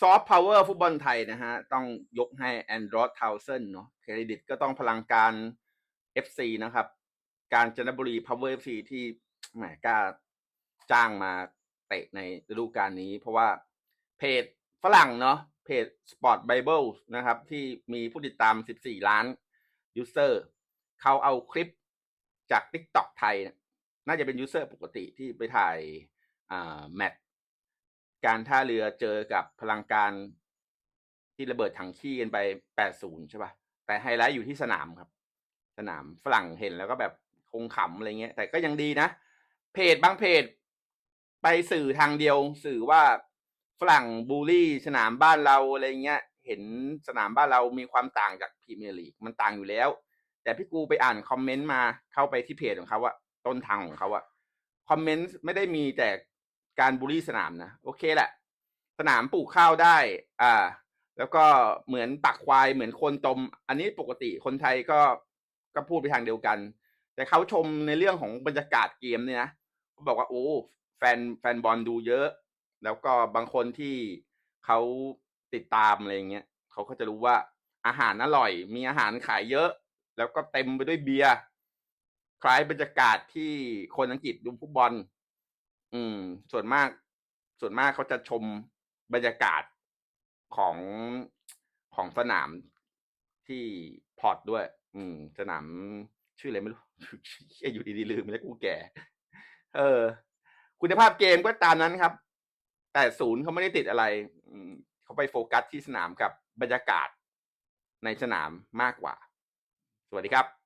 ซอฟต์พาวเวอร์ฟุตบอลไทยนะฮะ ต้องยกให้แอนดรอ t ทาวเซนเนาะเครดิตก็ต้องพลังการ FC นะครับ การจนบุรี Power FC ที่แหมกล้าจ้างมาเตะในฤดูกาลนี้ เพราะว่าเพจฝรั่งเนาะเพจ Sport Bible นะครับ ที่มีผู้ติดตาม 14 ล้านยูเซอร์เขาเอาคลิปจาก TikTok ไทย น่าจะเป็นยูเซอร์ปกติที่ไปถ่ายแมตช์ การท่าเรือเจอกับพลังการที่ระเบิดถังขี้กันไป80ใช่ป่ะ แต่ไฮไลท์อยู่ที่สนามครับ สนามฝรั่งเห็นแล้วก็แบบคงขำอะไรเงี้ย แต่ก็ยังดีนะ เพจบางเพจ ไปสื่อทางเดียว สื่อว่าฝรั่งบูลลี่สนามบ้านเราอะไรเงี้ย เห็นสนามบ้านเรามีความต่างจากพรีเมียร์ลีกมันต่างอยู่แล้ว แต่พี่กูไปอ่านคอมเมนต์มาเข้าไปที่เพจของเขาอะต้นทางของเขาอะคอมเมนต์ไม่ได้มีแต่ การบูลลี่สนามนะ โอเคแหละ สนามปลูกข้าวได้ อ่า แล้วก็เหมือนตักควายเหมือนคนตมอันนี้ปกติคนไทยก็ก็พูดไปทางเดียวกัน แต่เขาชมในเรื่องของบรรยากาศเกมเนี่ยนะเขาบอกว่าโอ้แฟนแฟนบอลดูเยอะ แล้วก็บางคนที่เขาติดตามอะไรเงี้ยเขาก็จะรู้ว่าอาหารอร่อย มีอาหารขายเยอะ แล้วก็เต็มไปด้วยเบียร์คล้ายบรรยากาศที่คนอังกฤษดูฟุตบอล อืม ส่วนมาก ส่วนมากเขาจะชมบรรยากาศของของสนามที่พอร์ตด้วย อืม สนามชื่ออะไรไม่รู้ยอยู่ดีๆลืมไปแล้วกูแก่ เออ คุณภาพเกมก็ตามนั้นครับ แต่ศูนย์เขาไม่ได้ติดอะไร อืมเขาไปโฟกัสที่สนามกับบรรยากาศในสนามมากกว่า สวัสดีครับ